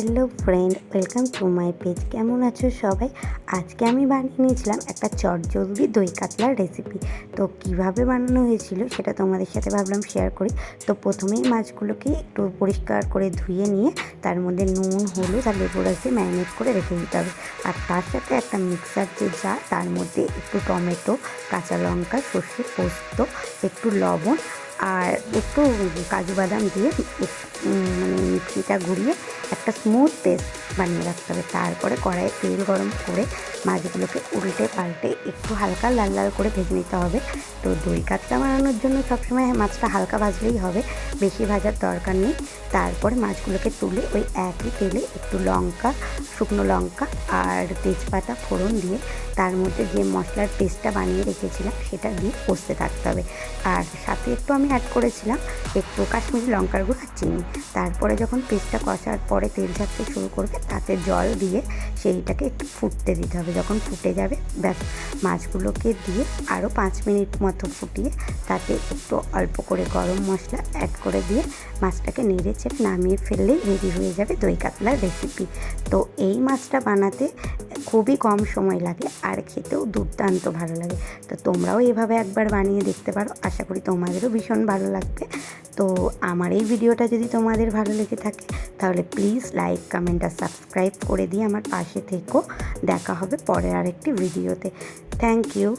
Hello friend, welcome to my page. কেমন আছো সবাই? আজকে আমি বানিয়ে নিয়েছিলাম একটা চটজলদি দই কাতলার রেসিপি তো কীভাবে বানানো হয়েছিল সেটা তোমাদের সাথে ভাবলাম শেয়ার করি। তো প্রথমেই মাছগুলোকে একটু পরিষ্কার করে ধুয়ে নিয়ে তার মধ্যে নুন, হলুদ আর লেবু রস ম্যারিনেট করে রেখে দিতে হবে। আর তার সাথে একটা মিক্সার যে যা তার মধ্যে একটু টমেটো, কাঁচা লঙ্কা সর্ষে পোস্ত, একটু লবণ আর একটু কাজু বাদাম দিয়ে মানে মিক্সিটা ঘুরিয়ে একটা স্মুথ পেস্ট বানিয়ে রাখতে হবে। তারপরে কড়াইয়ে তেল গরম করে মাছগুলোকে উল্টে পাল্টে একটু হালকা লাল লাল করে ভেজে নিতে হবে। তো দই কাতলা বানানোর জন্য সবসময় মাছটা হালকা ভাজলেই হবে। বেশি ভাজার দরকার নেই। তারপরে মাছগুলোকে তুলে ওই একই তেলে একটু লঙ্কা, শুকনো লঙ্কা আর তেজপাতা ফোড়ন দিয়ে তার মধ্যে যে মশলার পেস্টটা বানিয়ে রেখেছিলাম সেটা দিয়ে কষতে থাকতে হবে। আর সাথে একটু আমি অ্যাড করেছিলাম একটু কাশ্মীরি লঙ্কার গুঁড়ো আর চিনি। তারপরে যখন পেস্টটা কষার পরে তেল ছাড়তে শুরু করবে, তাতে জল দিয়ে সেইটাকে একটু ফুটতে দিতে হবে। যখন ফুটে যাবে, ব্যাস, মাছগুলোকে দিয়ে আরও পাঁচ মিনিট মতো ফুটিয়ে তাতে একটু অল্প করে গরম মশলা অ্যাড করে দিয়ে মাছটাকে নেড়ে চেড়ে নামিয়ে ফেললেই রেডি হয়ে যাবে দই কাতলার রেসিপি তো এই মাছটা বানাতে খুবই কম সময় লাগে আর খেতেও দুর্দান্ত ভালো লাগে। তো তোমরাও এভাবে একবার বানিয়ে দেখতে পারো। আশা করি তোমাদেরও ভীষণ ভালো লাগবে। তো আমার এই ভিডিওটা যদি তোমাদের ভালো লেগে থাকে, তাহলে প্লিজ লাইক কমেন্ট আর সাবস্ক্রাইব করে দিয়ে আমার পাশে থেকো। দেখা হবে পরের আরেকটি ভিডিওতে। Thank you